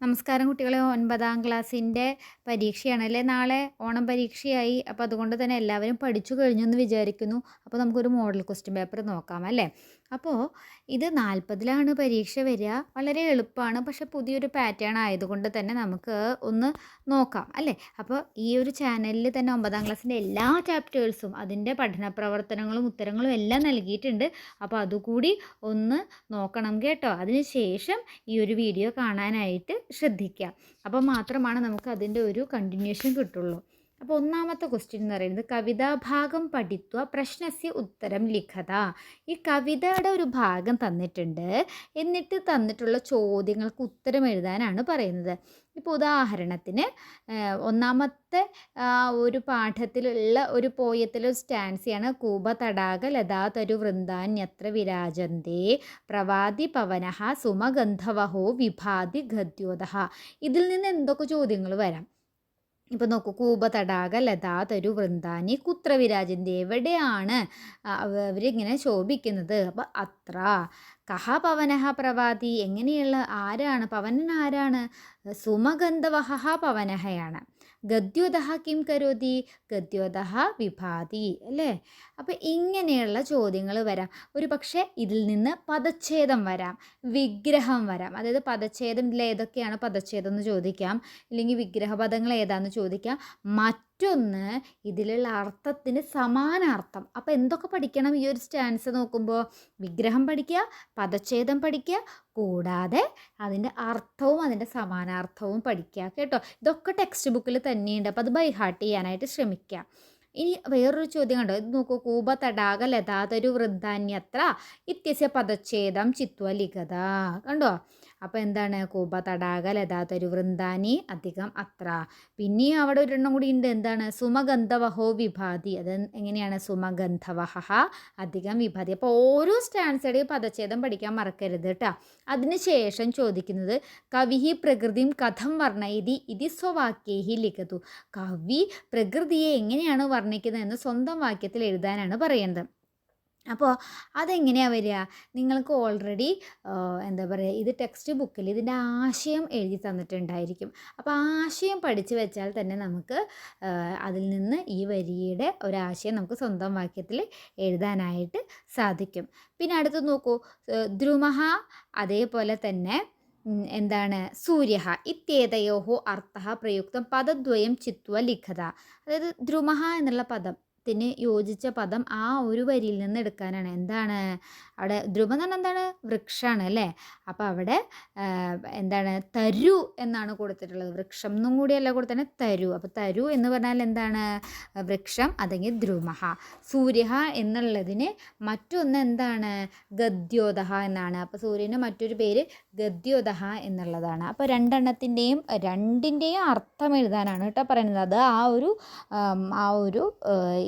നമസ്കാരം കുട്ടികളെ. ഒൻപതാം ക്ലാസ്സിന്റെ പരീക്ഷയാണ് അല്ലേ? നാളെ ഓണം പരീക്ഷയായി. അപ്പോൾ അതുകൊണ്ട് തന്നെ എല്ലാവരും പഠിച്ചു കഴിഞ്ഞു എന്ന് വിചാരിക്കുന്നു. അപ്പോൾ നമുക്കൊരു മോഡൽ ക്വസ്റ്റ്യൻ പേപ്പർ നോക്കാം അല്ലേ? അപ്പോൾ ഇത് നാൽപ്പതിലാണ് പരീക്ഷ വരിക. വളരെ എളുപ്പമാണ് പക്ഷെ പുതിയൊരു പാറ്റേൺ ആയതുകൊണ്ട് തന്നെ നമുക്ക് ഒന്ന് നോക്കാം അല്ലേ? അപ്പോൾ ഈ ഒരു ചാനലിൽ തന്നെ ഒമ്പതാം ക്ലാസ്സിന്റെ എല്ലാ ചാപ്റ്റേഴ്സും അതിന്റെ പഠന പ്രവർത്തനങ്ങളും ഉത്തരങ്ങളും എല്ലാം നൽകിയിട്ടുണ്ട്. അപ്പോൾ അതുകൂടി ഒന്ന് നോക്കണം കേട്ടോ. അതിനുശേഷം ഈ ഒരു വീഡിയോ കാണാനായിട്ട് ശ്രദ്ധിക്കുക അപ്പോൾ മാത്രമാണ് നമുക്ക് അതിന്റെ ഒരു കണ്ടിന്യൂഷൻ കിട്ടുള്ളൂ. അപ്പോൾ ഒന്നാമത്തെ ക്വസ്റ്റ്യൻ എന്ന് പറയുന്നത് കവിതാഭാഗം പഠിത്വ പ്രശ്നസ്യ ഉത്തരം ലിഖത. ഈ കവിതയുടെ ഒരു ഭാഗം തന്നിട്ടുണ്ട്. എന്നിട്ട് തന്നിട്ടുള്ള ചോദ്യങ്ങൾക്ക് ഉത്തരം എഴുതാനാണ് പറയുന്നത്. ഇപ്പോൾ ഉദാഹരണത്തിന് ഒന്നാമത്തെ ഒരു പാഠത്തിലുള്ള ഒരു പോയത്തിലെ സ്റ്റാൻസിയാണ് കൂപ തടാക ലതാതരു വൃന്ദാന്യത്ര വിരാജന്തേ പ്രവാതി പവനഹ സുമഗന്ധവഹോ വിഭാതി ഗദ്യോദഹ. ഇതിൽ നിന്ന് എന്തൊക്കെ ചോദ്യങ്ങൾ വരാം? ഇപ്പം നോക്കൂ കൂപ തടാക ലതാ തരു വൃന്ദാനി കുത്രവിരാജന്റെ എവിടെയാണ് അവരിങ്ങനെ ശോഭിക്കുന്നത്? അപ്പം അത്ര. കഹ പവനഹ പ്രവാതി എങ്ങനെയുള്ള ആരാണ്? പവനൻ ആരാണ്? സുമഗന്ധവഹ പവനഹയാണ്. ഗദ്യോതഹ കിം കരോതി? ഗദ്യോതഹ വിഭാതി അല്ലേ? അപ്പോൾ ഇങ്ങനെയുള്ള ചോദ്യങ്ങൾ വരാം. ഒരു പക്ഷേ ഇതിൽ നിന്ന് പദച്ഛേദം വരാം വിഗ്രഹം വരാം. അതായത് പദച്ഛേദം ഇതിൽ ഏതൊക്കെയാണ്? പദച്ഛേദം എന്ന് ചോദിക്കാം. അല്ലെങ്കിൽ വിഗ്രഹപദങ്ങൾ ഏതാണെന്ന് ചോദിക്കാം. മറ്റൊന്ന് ഇതിലുള്ള അർത്ഥത്തിന് സമാനാർത്ഥം. അപ്പോൾ എന്തൊക്കെ പഠിക്കണം? ഈ ഒരു സ്റ്റാൻസ് നോക്കുമ്പോൾ വിഗ്രഹം പഠിക്കുക പദച്ഛേദം പഠിക്കുക കൂടാതെ അതിന്റെ അർത്ഥവും അതിന്റെ സമാനാർത്ഥവും പഠിക്കുക കേട്ടോ. ഇതൊക്കെ ടെക്സ്റ്റ് ബുക്കിൽ തന്നെയുണ്ട്. അപ്പോൾ അത് ബൈ ഹാർട്ട് ചെയ്യാനായിട്ട് ശ്രമിക്കുക. ഇനി വേറൊരു ചോദ്യം കണ്ടോ? ഇത് നോക്കൂ. കൂപ തടാക ലതാതൊരു വൃദ്ധാന്യത്ര ഇത്യസ്യ പദച്ഛേദം ചിത്വ ലിഖത. കണ്ടോ? അപ്പോൾ എന്താണ്? കൂബ തടാക ലതാതൊരു വൃന്ദാനി അധികം അത്ര. പിന്നെയും അവിടെ ഒരെണ്ണം കൂടി ഉണ്ട്. എന്താണ്? സുമഗന്ധവഹോ വിഭാതി. അത് എങ്ങനെയാണ്? സുമഗന്ധവഹ അധികം വിഭാതി. അപ്പോൾ ഓരോ സ്റ്റാൻസയുടെയും പദച്ഛേദം പഠിക്കാൻ മറക്കരുത് കേട്ടോ അതിനുശേഷം ചോദിക്കുന്നത് കവിഹി പ്രകൃതിയും കഥം വർണയിതി ഇതി സ്വവാക്യേഹി ലിഖതു. കവി പ്രകൃതിയെ എങ്ങനെയാണ് വർണിക്കുന്നത് എന്ന് സ്വന്തം വാക്യത്തിൽ എഴുതാനാണ് പറയുന്നത്. അപ്പോൾ അതെങ്ങനെയാണ് വരിക? നിങ്ങൾക്ക് ഓൾറെഡി എന്താ പറയുക ഇത് ടെക്സ്റ്റ് ബുക്കിൽ ഇതിന്റെ ആശയം എഴുതി തന്നിട്ടുണ്ടായിരിക്കും. അപ്പോൾ ആശയം പഠിച്ചു വെച്ചാൽ തന്നെ നമുക്ക് അതിൽ നിന്ന് ഈ വരിയുടെ ഒരാശയം നമുക്ക് സ്വന്തം വാക്യത്തിൽ എഴുതാനായിട്ട് സാധിക്കും. പിന്നെ അടുത്ത് നോക്കൂ ദ്രുമഹ അതേപോലെ തന്നെ എന്താണ് സൂര്യ ഇത്യേതയോഹോ അർത്ഥ പ്രയുക്തം പദദ്വയം ചിത്വ ലിഖത. അതായത് ദ്രുമഹ എന്നുള്ള പദം. ത്തിന് യോജിച്ച പദം ആ ഒരു വരിയിൽ നിന്ന് എടുക്കാനാണ്. എന്താണ്? അവിടെ ധ്രുവം എന്ന് പറഞ്ഞാൽ എന്താണ്? വൃക്ഷമാണ് അല്ലേ? അപ്പോൾ അവിടെ എന്താണ്? തരു എന്നാണ് കൊടുത്തിട്ടുള്ളത്. വൃക്ഷം എന്നും കൂടിയല്ല കൊടുത്തത് തരു. അപ്പോൾ തരു എന്ന് പറഞ്ഞാൽ എന്താണ്? വൃക്ഷം അല്ലെങ്കിൽ ധ്രുമഹ. സൂര്യ എന്നുള്ളതിന് മറ്റൊന്ന് എന്താണ്? ഗദ്യോദഹ എന്നാണ്. അപ്പോൾ സൂര്യന് മറ്റൊരു പേര് ഗദ്യോദഹ എന്നുള്ളതാണ്. അപ്പോൾ രണ്ടെണ്ണത്തിന്റെയും രണ്ടിന്റെയും അർത്ഥം എഴുതാനാണ് കേട്ടോ പറയുന്നത്. അത് ആ ഒരു ആ ഒരു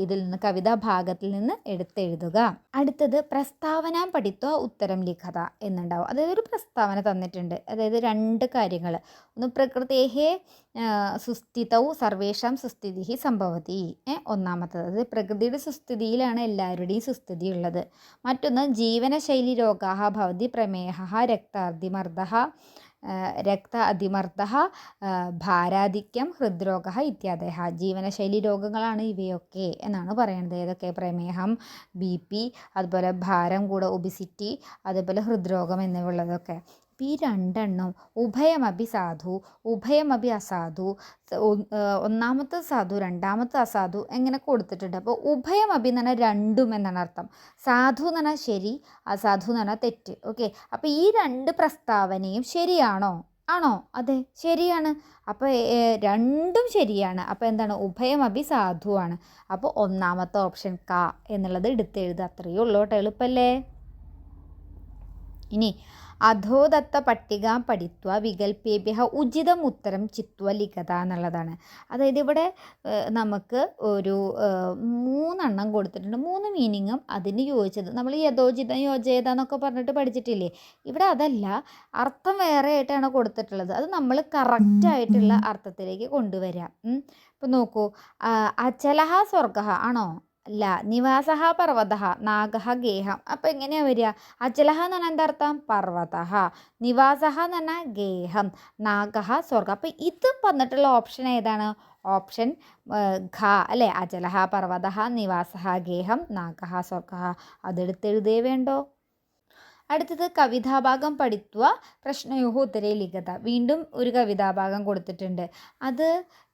ഇതിൽ നിന്ന് കവിതാ ഭാഗത്തിൽ നിന്ന് എടുത്തെഴുതുക. അടുത്തത് പ്രസ്താവന പഠിത്വ ഉത്തരം ലിഖത എന്നുണ്ടാവും. അതായത് ഒരു പ്രസ്താവന തന്നിട്ടുണ്ട്. അതായത് രണ്ട് കാര്യങ്ങൾ. ഒന്ന് പ്രകൃതേഹേ സുസ്ഥിതവും സർവേഷാം സുസ്ഥിതി സംഭവതി. ഒന്നാമത്തത്. അതായത് പ്രകൃതിയുടെ സുസ്ഥിതിയിലാണ് എല്ലാവരുടെയും സുസ്ഥിതി ഉള്ളത്. മറ്റൊന്ന് ജീവനശൈലി രോഗാഹ ഭവതി പ്രമേഹ രക്താർദിമർദ്ദ രക്ത അതിമർദ്ദ ഭാരാധിക്യം ഹൃദ്രോഗ ഇത്യാദയ ജീവനശൈലി രോഗങ്ങളാണ് ഇവയൊക്കെ എന്നാണ് പറയുന്നത് ഏതൊക്കെ? പ്രമേഹം ബി പി അതുപോലെ ഭാരം കൂടെ ഒബിസിറ്റി അതുപോലെ ഹൃദ്രോഗം എന്നിവയുള്ളതൊക്കെ. ഈ രണ്ടെണ്ണം. ഉഭയമഭി സാധു ഉഭയമഭി അസാധു ഒന്നാമത്തെ സാധു രണ്ടാമത്തെ അസാധു എങ്ങനെ കൊടുത്തിട്ടുണ്ട്. അപ്പോൾ ഉഭയമഭി എന്ന് പറഞ്ഞാൽ രണ്ടും എന്നാണ് അർത്ഥം. സാധു എന്ന് പറഞ്ഞാൽ ശരി അസാധു എന്ന് പറഞ്ഞാൽ തെറ്റ്. ഓക്കെ. അപ്പോൾ ഈ രണ്ട് പ്രസ്താവനയും ശരിയാണോ? ആണോ? അതെ ശരിയാണ്. അപ്പോൾ രണ്ടും ശരിയാണ്. അപ്പോൾ എന്താണ്? ഉഭയമഭി സാധുവാണ് അപ്പോൾ ഒന്നാമത്തെ ഓപ്ഷൻ ക എന്നുള്ളത് എടുത്തെഴുതുക അത്രയേ ഉള്ളൂ കേട്ടോ എളുപ്പല്ലേ ഇനി അധോദത്ത പട്ടിക പഠിത്വ വികൽപ്പേഭ്യ ഉചിതം ഉത്തരം ചിത്വ ലിഖത എന്നുള്ളതാണ്. അതായത് ഇവിടെ നമുക്ക് ഒരു മൂന്നെണ്ണം കൊടുത്തിട്ടുണ്ട്. മൂന്ന് മീനിങ്ങും അതിന് യോജിച്ചത്. നമ്മൾ യഥോചിതം യോജയത എന്നൊക്കെ പറഞ്ഞിട്ട് പഠിച്ചിട്ടില്ലേ? ഇവിടെ അതല്ല അർത്ഥം വേറെ ആയിട്ടാണ് കൊടുത്തിട്ടുള്ളത്. അത് നമ്മൾ കറക്റ്റായിട്ടുള്ള അർത്ഥത്തിലേക്ക് കൊണ്ടുവരാം. ഇപ്പം നോക്കൂ അചലഹ സ്വർഗ ആണോ? അല്ല നിവാസഹ പർവത നാഗഹ ഗേഹം. അപ്പം എങ്ങനെയാ വരിക? അചലഹ എന്ന് പറഞ്ഞാൽ എന്താ അർത്ഥം പർവത നിവാസഹ എന്ന് പറഞ്ഞാൽ ഗേഹം. നാഗഹ സ്വർഗം അപ്പം ഇത് വന്നിട്ടുള്ള ഓപ്ഷൻ ഏതാണ്? ഓപ്ഷൻ ഘ അല്ലേ? അചലഹ പർവത നിവാസഹ ഗേഹം നാഗഹ സ്വർഗ അതെടുത്തെഴുതേ വേണ്ടോ? അടുത്തത് കവിതാഭാഗം പഠിത്വ പ്രശ്നയോഹ ഉത്തരേ ലിഖത. വീണ്ടും ഒരു കവിതാഭാഗം കൊടുത്തിട്ടുണ്ട്. അത്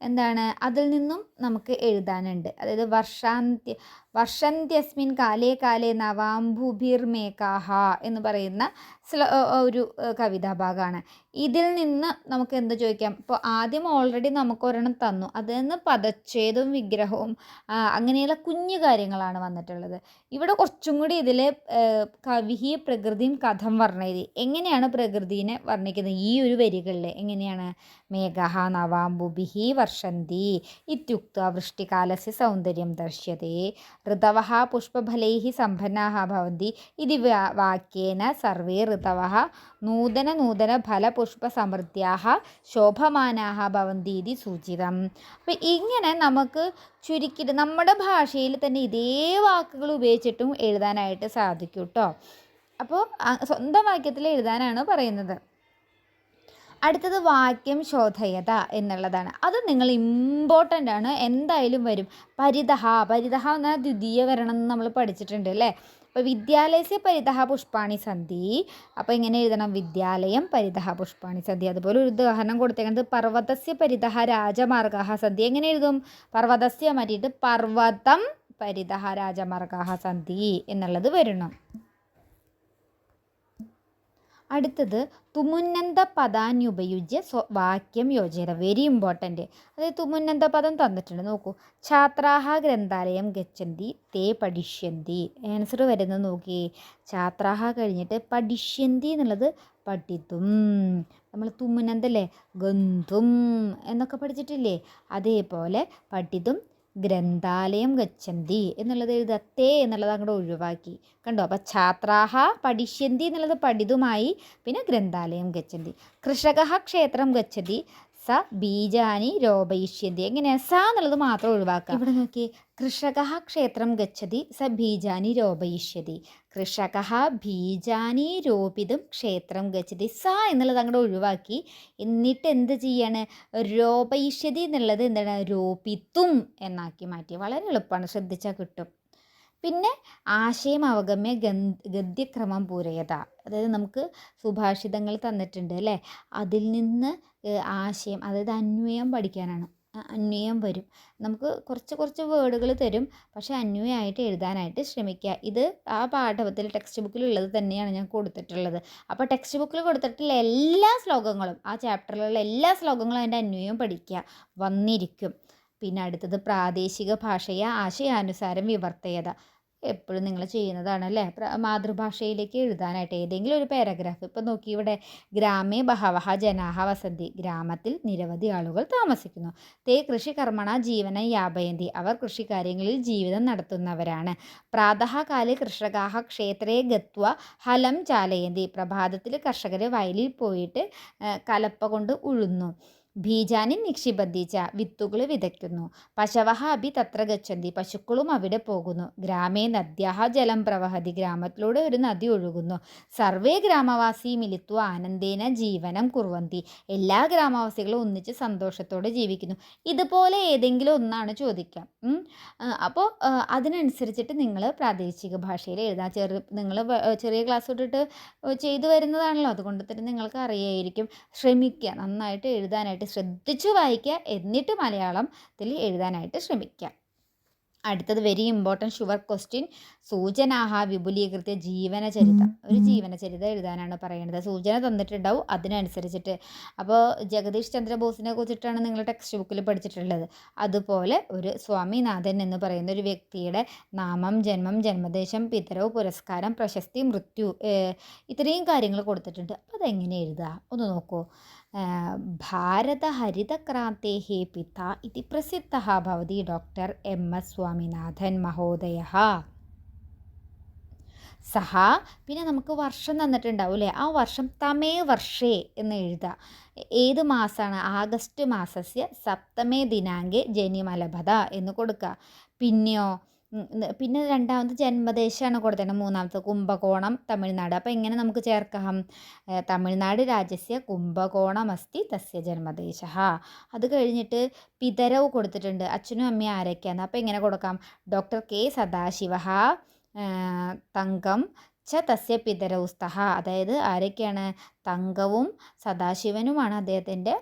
എന്താണ്? അതിൽ നിന്നും നമുക്ക് എഴുതാനുണ്ട്. അതായത് വർഷാന്ത്യ വർഷന്ത്യസ്മിൻ കാലേ കാലേ നവാംഭുഭിർമേകാഹ എന്ന് പറയുന്ന ഒരു കവിതാഭാഗമാണ് ഇതിൽ നിന്ന് നമുക്ക് എന്ത് ചോദിക്കാം? ഇപ്പോൾ ആദ്യം ഓൾറെഡി നമുക്ക് ഒരെണ്ണം തന്നു. അതിൽ നിന്ന് പദച്ഛേദവും വിഗ്രഹവും അങ്ങനെയുള്ള കുഞ്ഞു കാര്യങ്ങളാണ് വന്നിട്ടുള്ളത്. ഇവിടെ കുറച്ചും കൂടി ഇതിൽ കവിഹി പ്രകൃതിയും കഥം വർണയതി എങ്ങനെയാണ് പ്രകൃതിനെ വർണിക്കുന്നത്? ഈ ഒരു വരികളിൽ എങ്ങനെയാണ്? മേഘ നവാംബുബിഹി വർഷന്തി ഇത്യുക്ത വൃഷ്ടികാലസ്യ സൗന്ദര്യം ദർശ്യത്തെ ഋതവ പുഷ്പഫലൈ സമ്പന്നാः ഭവന്തി ഇതി വാക്യേന സർവേ ഋതവ നൂതന നൂതന ഫലപുഷ്പസമൃദ്ധ്യാः ശോഭമാനാः ഭവന്തി ഇതി സൂചിതം അപ്പം ഇങ്ങനെ നമുക്ക് ചുരുക്കിയിട്ട് നമ്മുടെ ഭാഷയിൽ തന്നെ ഇതേ വാക്കുകൾ ഉപയോഗിച്ചിട്ടും എഴുതാനായിട്ട് സാധിക്കും കേട്ടോ അപ്പോൾ സ്വന്തം വാക്യത്തിൽ എഴുതാനാണ് പറയുന്നത്. അടുത്തത് വാക്യം ശോധയത എന്നുള്ളതാണ്. അത് നിങ്ങൾ ഇമ്പോർട്ടന്റ് ആണ്. എന്തായാലും വരും. പരിതഹ പരിതഹ എന്ന ദ്വിതീയ വരണം എന്ന് നമ്മൾ പഠിച്ചിട്ടുണ്ട് അല്ലേ? അപ്പോൾ വിദ്യാലയസ്യ പരിതഹ പുഷ്പാണി സന്ധി. അപ്പോൾ ഇങ്ങനെ എഴുതണം. വിദ്യാലയം പരിതഹ പുഷ്പാണി സന്ധി. അതുപോലെ ഒരു ഉദാഹരണം കൊടുത്തേക്കുന്നത് പർവതസ്യ പരിതഹ രാജമാർഗ സന്ധി. എങ്ങനെ എഴുതും? പർവതസ്യ മാറ്റിയിട്ട് പർവതം പരിതഹ രാജമാർഗ സന്ധി എന്നുള്ളത് വരണം. അടുത്തത് തുമുന്നന്ത പദാന്യുപയുജ്യ സ്വ വാക്യം യോജന വെരി ഇമ്പോർട്ടന്റ് അതായത് തുമുന്നന്ത പദം തന്നിട്ടുണ്ട്. നോക്കൂ. ഛാത്രാഹ ഗ്രന്ഥാലയം ഗച്ഛന്തി തേ പഠിഷ്യന്തി. ആൻസർ വരുന്നത് നോക്കി ഛാത്രാഹ കഴിഞ്ഞിട്ട് പഠിഷ്യന്തി എന്നുള്ളത് പഠിത്തും. നമ്മൾ തുമ്മുനന്തല്ലേ ഗന്ധും എന്നൊക്കെ പഠിച്ചിട്ടില്ലേ? അതേപോലെ പഠിതും ഗ്രന്ഥാലയം ഗച്ഛന്തി എന്നുള്ളത് എഴുതുക തേ എന്നുള്ളത് അങ്ങോട്ട് ഒഴിവാക്കി. കണ്ടോ? അപ്പം ഛാത്രാഹ പഠിഷ്യന്തി എന്നുള്ളത് പഠിതുമായി പിന്നെ ഗ്രന്ഥാലയം ഗച്ഛന്തി. കൃഷക ക്ഷേത്രം ഗച്ഛതി സ ബീജാനി രോപയിഷ്യന്തി. എങ്ങനെയാണ് സ എന്നുള്ളത് മാത്രം ഒഴിവാക്കാം. ഇവിടെ നോക്കി കൃഷക ക്ഷേത്രം ഗച്ഛതി സ ബീജാനി രോപയിഷ്യതി കൃഷക ബീജാനി രോപിതും ക്ഷേത്രം ഗച്ഛതി സ എന്നുള്ളത് അങ്ങോട്ട് ഒഴിവാക്കി. എന്നിട്ട് എന്ത് ചെയ്യാണ്? രോപയിഷ്യതി എന്നുള്ളത് എന്താണ്? രോപിത്തും എന്നാക്കി മാറ്റി. വളരെ എളുപ്പമാണ് ശ്രദ്ധിച്ചാൽ കിട്ടും. പിന്നെ ആശയം അവഗമ്യ ഗദ്യക്രമം പൂരയത. അതായത് നമുക്ക് സുഭാഷിതങ്ങൾ തന്നിട്ടുണ്ട് അല്ലേ? അതിൽ നിന്ന് ആശയം അതായത് അന്വയം പഠിക്കാനാണ്. അന്വയം വരും. നമുക്ക് കുറച്ച് കുറച്ച് വേർഡുകൾ തരും. പക്ഷേ അന്വയമായിട്ട് എഴുതാനായിട്ട് ശ്രമിക്കുക. ഇത് ആ പാഠപത്തിൽ ടെക്സ്റ്റ് ബുക്കിലുള്ളത് തന്നെയാണ് ഞാൻ കൊടുത്തിട്ടുള്ളത്. അപ്പോൾ ടെക്സ്റ്റ് ബുക്കിൽ കൊടുത്തിട്ടുള്ള എല്ലാ ശ്ലോകങ്ങളും ആ ചാപ്റ്ററിലുള്ള എല്ലാ ശ്ലോകങ്ങളും അതിന്റെ അന്വയം പഠിക്കുക. വന്നിരിക്കും. പിന്നെ അടുത്തത് പ്രാദേശിക ഭാഷയെ ആശയാനുസാരം വിവർത്തയത. എപ്പോഴും നിങ്ങൾ ചെയ്യുന്നതാണ് അല്ലേ മാതൃഭാഷയിലേക്ക് എഴുതാനായിട്ട് ഏതെങ്കിലും ഒരു പാരഗ്രാഫ് ഇപ്പം നോക്കി ഇവിടെ ഗ്രാമേ ബഹവഹ ജനാഹ വസന്തി. ഗ്രാമത്തിൽ നിരവധി ആളുകൾ താമസിക്കുന്നു. തേ കൃഷി കർമ്മണ ജീവന യാപയന്തി. അവർ കൃഷിക്കാര്യങ്ങളിൽ ജീവിതം നടത്തുന്നവരാണ്. പ്രാതകാലെ കൃഷകാഹ ക്ഷേത്രേ ഗത്വ ഹലം ചാലയന്തി. പ്രഭാതത്തിൽ കർഷകർ വയലിൽ പോയിട്ട് കലപ്പ കൊണ്ട് ഉഴുന്നു. ബീജാനി നിക്ഷിബന്ധിച്ച വിത്തുകൾ വിതയ്ക്കുന്നു. പശവഹ അഭി തത്ര ഗച്ഛന്തി പശുക്കളും അവിടെ പോകുന്നു. ഗ്രാമേ നദ്യാഹ ജലം പ്രവഹതി ഗ്രാമത്തിലൂടെ ഒരു നദി ഒഴുകുന്നു. സർവേ ഗ്രാമവാസി മിലിത്വ ആനന്ദേന ജീവനം കുറുവന്തി എല്ലാ ഗ്രാമവാസികളും ഒന്നിച്ച് സന്തോഷത്തോടെ ജീവിക്കുന്നു. ഇതുപോലെ ഏതെങ്കിലും ഒന്നാണ് ചോദിക്കാം. അപ്പോൾ അതിനനുസരിച്ചിട്ട് നിങ്ങൾ പ്രാദേശിക ഭാഷയിൽ എഴുതാം. ചെറു നിങ്ങൾ ചെറിയ ക്ലാസ് തൊട്ടിട്ട് ചെയ്തു വരുന്നതാണല്ലോ. അതുകൊണ്ട് തന്നെ നിങ്ങൾക്ക് അറിയായിരിക്കും ശ്രമിക്കുക. നന്നായിട്ട് എഴുതാനായിട്ട് ശ്രദ്ധിച്ചു വായിക്കുക. എന്നിട്ട് മലയാളത്തിൽ എഴുതാനായിട്ട് ശ്രമിക്കുക. അടുത്തത് വെരി ഇമ്പോർട്ടന്റ് ഷുവർ ക്വസ്റ്റ്യൻ സൂചനാഹ വിപുലീകൃത ജീവനചരിതം. ഒരു ജീവനചരിതം എഴുതാനാണ് പറയുന്നത്. സൂചന തന്നിട്ടുണ്ടാവും. അതിനനുസരിച്ചിട്ട്. അപ്പോൾ ജഗദീഷ് ചന്ദ്രബോസിനെ കുറിച്ചിട്ടാണ് നിങ്ങൾ ടെക്സ്റ്റ് ബുക്കിൽ പഠിച്ചിട്ടുള്ളത്. അതുപോലെ ഒരു സ്വാമിനാഥൻ എന്ന് പറയുന്ന ഒരു വ്യക്തിയുടെ നാമം ജന്മം ജന്മദേശം പിതരവ് പുരസ്കാരം പ്രശസ്തി മൃത്യു ഇത്രയും കാര്യങ്ങൾ കൊടുത്തിട്ടുണ്ട്. അപ്പോൾ അതെങ്ങനെ എഴുതുക ഒന്ന് നോക്കൂ. भारतहरितक्रान्तेः पिता इति प्रसिद्धः भवति डोक्टर् एम् एस् स्वामिनाथन् महोदयः സഹ പിന്നെ നമുക്ക് വർഷം തന്നിട്ടുണ്ടാവും അല്ലേ ആ വർഷം തമേ വർഷേ എന്ന് എഴുതുക ഏത് മാസമാണ് ആഗസ്റ്റ് മാസസ്യ സപ്തമേ ദിനാങ്കെ ജനിമലഭത എന്ന് കൊടുക്കുക പിന്നെയോ പിന്നെ രണ്ടാമത് ജന്മദേശമാണ് കൊടുത്തേണ്ടത് മൂന്നാമത്തെ കുംഭകോണം തമിഴ്നാട്. അപ്പോൾ എങ്ങനെ നമുക്ക് ചേർക്കാം. തമിഴ്നാട് രാജ്യസ്യ കുംഭകോണമസ്തി തസ്യ ജന്മദേശ. അത് കഴിഞ്ഞിട്ട് പിതരവ് കൊടുത്തിട്ടുണ്ട്. അച്ഛനും അമ്മയും ആരൊക്കെയാണ്? അപ്പോൾ എങ്ങനെ കൊടുക്കാം. ഡോക്ടർ കെ സദാശിവ തങ്കം ച തസ്യ പിതരൗസ്തഹ അതായത് ആരൊക്കെയാണ്? തങ്കവും സദാശിവനുമാണ് അദ്ദേഹത്തിന്റെ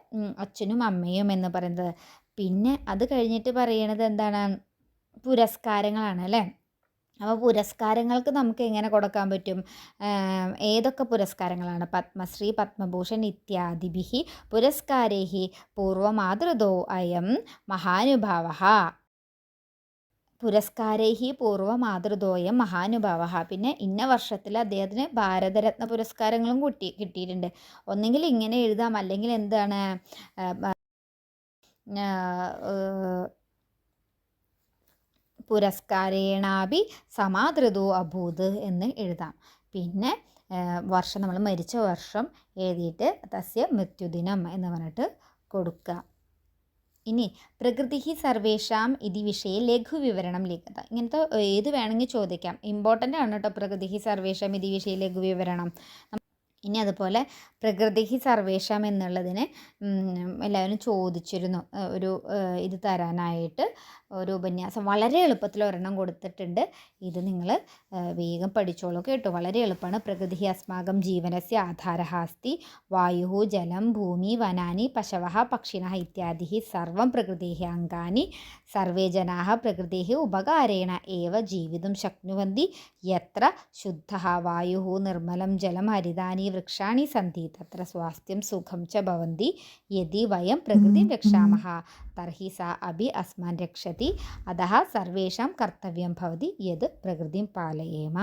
അച്ഛനും അമ്മയും എന്ന് പറയുന്നത്. പിന്നെ അത് കഴിഞ്ഞിട്ട് പറയണത് എന്താണ്? പുരസ്കാരങ്ങളാണ് അല്ലേ? അപ്പോൾ പുരസ്കാരങ്ങൾക്ക് നമുക്ക് എങ്ങനെ കൊടുക്കാൻ പറ്റും? ഏതൊക്കെ പുരസ്കാരങ്ങളാണ്? പത്മശ്രീ പത്മഭൂഷൺ ഇത്യാദിഭി പുരസ്കാരേഹി പൂർവമാതൃതോ അയം മഹാനുഭാവ. പുരസ്കാരേഹി പൂർവമാതൃതോയം മഹാനുഭാവ. പിന്നെ ഇന്ന വർഷത്തിൽ അദ്ദേഹത്തിന് ഭാരതരത്ന പുരസ്കാരങ്ങളും കിട്ടി കിട്ടിയിട്ടുണ്ട്. ഒന്നെങ്കിൽ ഇങ്ങനെ എഴുതാം അല്ലെങ്കിൽ എന്താണ്? പുരസ്കാരേണാഭി സമാതൃതോ അഭൂത് എന്ന് എഴുതാം. പിന്നെ വർഷം നമ്മൾ മരിച്ച വർഷം എഴുതിയിട്ട് തസ്യ മൃത്യുദിനം എന്ന് പറഞ്ഞിട്ട് കൊടുക്കുക. ഇനി പ്രകൃതി സർവേഷാം ഇതി വിഷയ ലഘുവിവരണം ലിഖിത. ഇങ്ങനത്തെ ഏത് വേണമെങ്കിൽ ചോദിക്കാം. ഇമ്പോർട്ടന്റ് ആണ് കേട്ടോ പ്രകൃതി സർവേഷാം ഇതി വിഷയ ലഘുവിവരണം. ഇനി അതുപോലെ പ്രകൃതി സർവേഷം എന്നുള്ളതിന് എല്ലാവരും ചോദിച്ചിരുന്നു. ഒരു ഇത് തരാനായിട്ട് ഒരു ഉപന്യാസം വളരെ എളുപ്പത്തിൽ ഒരെണ്ണം കൊടുത്തിട്ടുണ്ട്. ഇത് നിങ്ങൾ വേഗം പഠിച്ചോളൂ കേട്ടോ. വളരെ എളുപ്പമാണ്. പ്രകൃതി അസ്മാകം ജീവനസ്യ ആധാര അസ്തി വായു ജലം ഭൂമി വനാനി പശവ പക്ഷിണ ഇത്യാദി സർവം പ്രകൃതി അംഗാനി സർവേ ജനാ പ്രകൃതി ഉപകാരേണ ഏവ ജീവിതം ശക്നുവന്തി യത്ര ശുദ്ധ വായു നിർമ്മലം ജലം ഹരിതാനി വൃക്ഷാണി സന്തി തത്ര സ്വാസ്ഥ്യം സുഖം ച ഭവന്തി യദി വയം പ്രകൃതി രക്ഷാമഹ തർഹി സ അഭി അസ്മാൻ രക്ഷതി അതः സർവേഷാം കർത്തവ്യം ഭവതി യത് പ്രകൃതിം പാലയേമ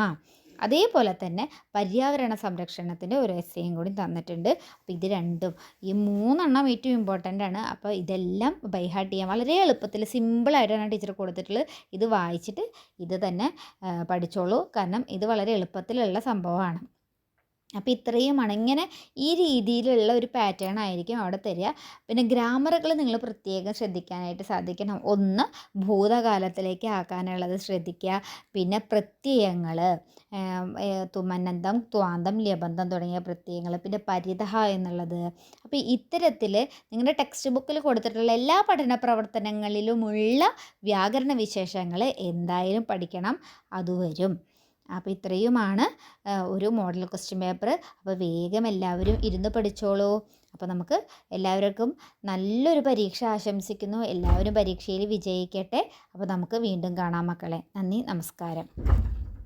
അതേപോലെ തന്നെ പര്യാവരണ സംരക്ഷണത്തിന്റെ ഒരു എസ്സേയും കൂടി തന്നിട്ടുണ്ട്. അപ്പോൾ ഇത് രണ്ടും ഈ മൂന്നെണ്ണം ഏറ്റവും ഇമ്പോർട്ടന്റ് ആണ്. അപ്പോൾ ഇതെല്ലാം ബൈഹാർട്ട് ചെയ്യാൻ വളരെ എളുപ്പത്തിൽ സിമ്പിളായിട്ടാണ് ടീച്ചർ കൊടുത്തിട്ടുള്ളത്. ഇത് വായിച്ചിട്ട് ഇത് തന്നെ പഠിച്ചോളൂ. കാരണം ഇത് വളരെ എളുപ്പത്തിലുള്ള സംഭവമാണ്. അപ്പോൾ ഇത്രയുമാണ് ഇങ്ങനെ ഈ രീതിയിലുള്ള ഒരു പാറ്റേൺ ആയിരിക്കും അവിടെ തരിക. പിന്നെ ഗ്രാമറുകൾ നിങ്ങൾ പ്രത്യേകം ശ്രദ്ധിക്കാനായിട്ട് സാധിക്കണം. ഒന്ന് ഭൂതകാലത്തിലേക്ക് ആക്കാനുള്ളത് ശ്രദ്ധിക്കുക. പിന്നെ പ്രത്യയങ്ങൾ തുമന്നന്തം ത്വാന്തം ലബന്ധം തുടങ്ങിയ പ്രത്യയങ്ങൾ പിന്നെ പരിതഹ എന്നുള്ളത്. അപ്പോൾ ഇത്തരത്തിൽ നിങ്ങളുടെ ടെക്സ്റ്റ് ബുക്കിൽ കൊടുത്തിട്ടുള്ള എല്ലാ പഠന പ്രവർത്തനങ്ങളിലുമുള്ള വ്യാകരണ വിശേഷങ്ങൾ എന്തായാലും പഠിക്കണം. അതുവരും അപ്പോൾ ഇത്രയുമാണ് ഒരു മോഡൽ ക്വസ്റ്റ്യൻ പേപ്പർ അപ്പോൾ വേഗം എല്ലാവരും ഇരുന്ന് പഠിച്ചോളൂ. അപ്പോൾ നമുക്ക് എല്ലാവർക്കും നല്ലൊരു പരീക്ഷ ആശംസിക്കുന്നു. എല്ലാവരും പരീക്ഷയിൽ വിജയിക്കട്ടെ. അപ്പോൾ നമുക്ക് വീണ്ടും കാണാം മക്കളെ. നന്ദി നമസ്കാരം.